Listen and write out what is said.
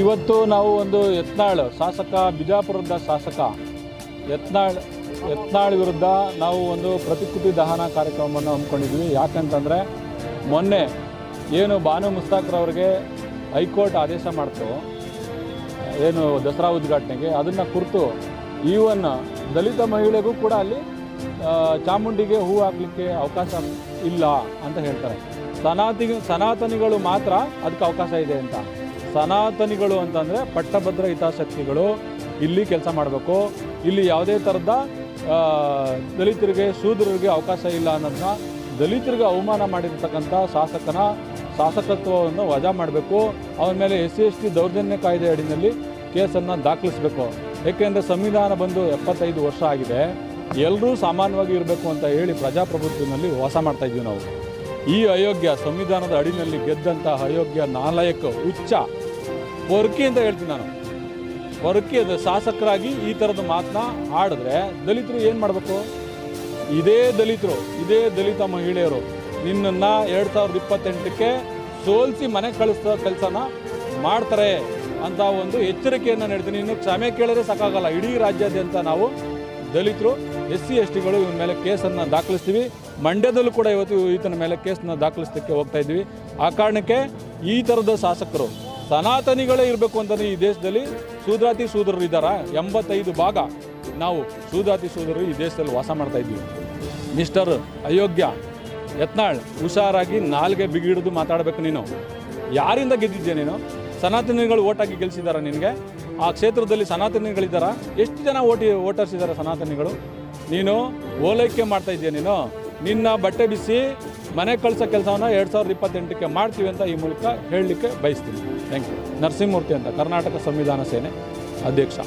ಇವತ್ತು ನಾವು ಒಂದು ಯತ್ನಾಳ್, ಶಾಸಕ, ಬಿಜಾಪುರದ ಶಾಸಕ ಯತ್ನಾಳ್ ಯತ್ನಾಳ್ ವಿರುದ್ಧ ನಾವು ಒಂದು ಪ್ರತಿಕೃತಿ ದಹನ ಕಾರ್ಯಕ್ರಮವನ್ನು ಹಮ್ಮಿಕೊಂಡಿದ್ವಿ. ಯಾಕಂತಂದರೆ ಮೊನ್ನೆ ಏನು ಬಾನು ಮುಸ್ತಾಕ್ರವ್ರಿಗೆ ಹೈಕೋರ್ಟ್ ಆದೇಶ ಮಾಡ್ತು, ಏನು ದಸರಾ ಉದ್ಘಾಟನೆಗೆ, ಅದನ್ನು ಕುರಿತು ಈವನ್ ದಲಿತ ಮಹಿಳೆಗೂ ಕೂಡ ಅಲ್ಲಿ ಚಾಮುಂಡಿಗೆ ಹೂ ಹಾಕಲಿಕ್ಕೆ ಅವಕಾಶ ಇಲ್ಲ ಅಂತ ಹೇಳ್ತಾರೆ. ಸನಾತಿ ಸನಾತನಿಗಳು ಮಾತ್ರ ಅದಕ್ಕೆ ಅವಕಾಶ ಇದೆ ಅಂತ. ಸನಾತನಿಗಳು ಅಂತಂದರೆ ಪಟ್ಟಭದ್ರ ಹಿತಾಸಕ್ತಿಗಳು. ಇಲ್ಲಿ ಕೆಲಸ ಮಾಡಬೇಕು. ಇಲ್ಲಿ ಯಾವುದೇ ಥರದ ದಲಿತರಿಗೆ, ಶೂದ್ರರಿಗೆ ಅವಕಾಶ ಇಲ್ಲ ಅನ್ನೋದನ್ನ ದಲಿತರಿಗೆ ಅವಮಾನ ಮಾಡಿರ್ತಕ್ಕಂಥ ಶಾಸಕನ ಶಾಸಕತ್ವವನ್ನು ವಜಾ ಮಾಡಬೇಕು. ಅವನ ಮೇಲೆ ಎಸ್ ಸಿ ಎಸ್ ಟಿ ದೌರ್ಜನ್ಯ ಕಾಯ್ದೆ ಅಡಿನಲ್ಲಿ ಕೇಸನ್ನು ದಾಖಲಿಸಬೇಕು. ಏಕೆಂದರೆ ಸಂವಿಧಾನ ಬಂದು ಎಪ್ಪತ್ತೈದು ವರ್ಷ ಆಗಿದೆ. ಎಲ್ಲರೂ ಸಾಮಾನ್ಯವಾಗಿ ಇರಬೇಕು ಅಂತ ಹೇಳಿ ಪ್ರಜಾಪ್ರಭುತ್ವದಲ್ಲಿ ವಾಸ ಮಾಡ್ತಾ ಇದ್ದೀವಿ ನಾವು. ಈ ಅಯೋಗ್ಯ ಸಂವಿಧಾನದ ಅಡಿನಲ್ಲಿ ಗೆದ್ದಂತಹ ಅಯೋಗ್ಯ ನಾಲಯಕ ಉಚ್ಚ ಪೊರ್ಕಿ ಅಂತ ಹೇಳ್ತೀನಿ ನಾನು. ಪೊರ್ಕಿ ಅದು ಶಾಸಕರಾಗಿ ಈ ಥರದ ಮಾತನ್ನ ಆಡಿದ್ರೆ ದಲಿತರು ಏನು ಮಾಡಬೇಕು? ಇದೇ ದಲಿತರು, ಇದೇ ದಲಿತ ಮಹಿಳೆಯರು ನಿನ್ನನ್ನು ಎರಡು ಸಾವಿರದ ಇಪ್ಪತ್ತೆಂಟಕ್ಕೆ ಸೋಲಿಸಿ ಮನೆ ಕಳಿಸೋ ಕೆಲಸನ ಮಾಡ್ತಾರೆ ಅಂತ ಒಂದು ಎಚ್ಚರಿಕೆಯನ್ನು ನೀಡ್ತೀನಿ. ಇನ್ನು ಕ್ಷಮೆ ಕೇಳಿದ್ರೆ ಸಾಕಾಗಲ್ಲ. ಇಡೀ ರಾಜ್ಯಾದ್ಯಂತ ನಾವು ದಲಿತರು, ಎಸ್ ಸಿ, ಎಸ್ ಟಿಗಳು ಇವನ ಮೇಲೆ ಕೇಸನ್ನು ದಾಖಲಿಸ್ತೀವಿ. ಮಂಡ್ಯದಲ್ಲೂ ಕೂಡ ಇವತ್ತು ಈತನ ಮೇಲೆ ಕೇಸನ್ನ ದಾಖಲಿಸಲಿಕ್ಕೆ ಹೋಗ್ತಾ ಇದ್ವಿ. ಆ ಕಾರಣಕ್ಕೆ ಈ ಥರದ ಶಾಸಕರು ಸನಾತನಿಗಳೇ ಇರಬೇಕು ಅಂತಂದರೆ ಈ ದೇಶದಲ್ಲಿ ಸೂದ್ರಾತಿ ಸೂದರರು ಇದ್ದಾರಾ? ಎಂಬತ್ತೈದು ಭಾಗ ನಾವು ಸೂದ್ರಾತಿ ಸೂದರರು ಈ ದೇಶದಲ್ಲಿ ವಾಸ ಮಾಡ್ತಾ ಇದ್ವಿ. ಮಿಸ್ಟರ್ ಅಯೋಗ್ಯ, ಯತ್ನಾಳ್, ಹುಷಾರಾಗಿ ನಾಲ್ಗೆ ಬಿಗಿಡಿದು ಮಾತಾಡಬೇಕು ನೀನು. ಯಾರಿಂದ ಗೆದ್ದಿದ್ದೆ ನೀನು? ಸನಾತನಿಗಳು ಓಟಾಗಿ ಗೆಲ್ಸಿದಾರ ನಿನಗೆ? ಆ ಕ್ಷೇತ್ರದಲ್ಲಿ ಸನಾತನಿಗಳಿದ್ದಾರಾ? ಎಷ್ಟು ಜನ ಓಟಿ ಓಟರ್ಸಿದ್ದಾರೆ ಸನಾತನಿಗಳು? ನೀನು ಓಲೈಕೆ ಮಾಡ್ತಾ ಇದೆಯಾ ನೀನು? ನಿನ್ನ ಬಟ್ಟೆ ಬಿಸಿ, ಮನೆ ಕಳಿಸೋ ಕೆಲಸವನ್ನು ಎರಡು ಸಾವಿರದ ಇಪ್ಪತ್ತೆಂಟಕ್ಕೆ ಮಾಡ್ತೀವಿ ಅಂತ ಈ ಮೂಲಕ ಹೇಳಲಿಕ್ಕೆ ಬಯಸ್ತೀನಿ. ಥ್ಯಾಂಕ್ ಯು ನರಸಿಂಹಮೂರ್ತಿ ಅಂತ ಕರ್ನಾಟಕ ಸಂವಿಧಾನ ಸೇನೆ ಅಧ್ಯಕ್ಷ.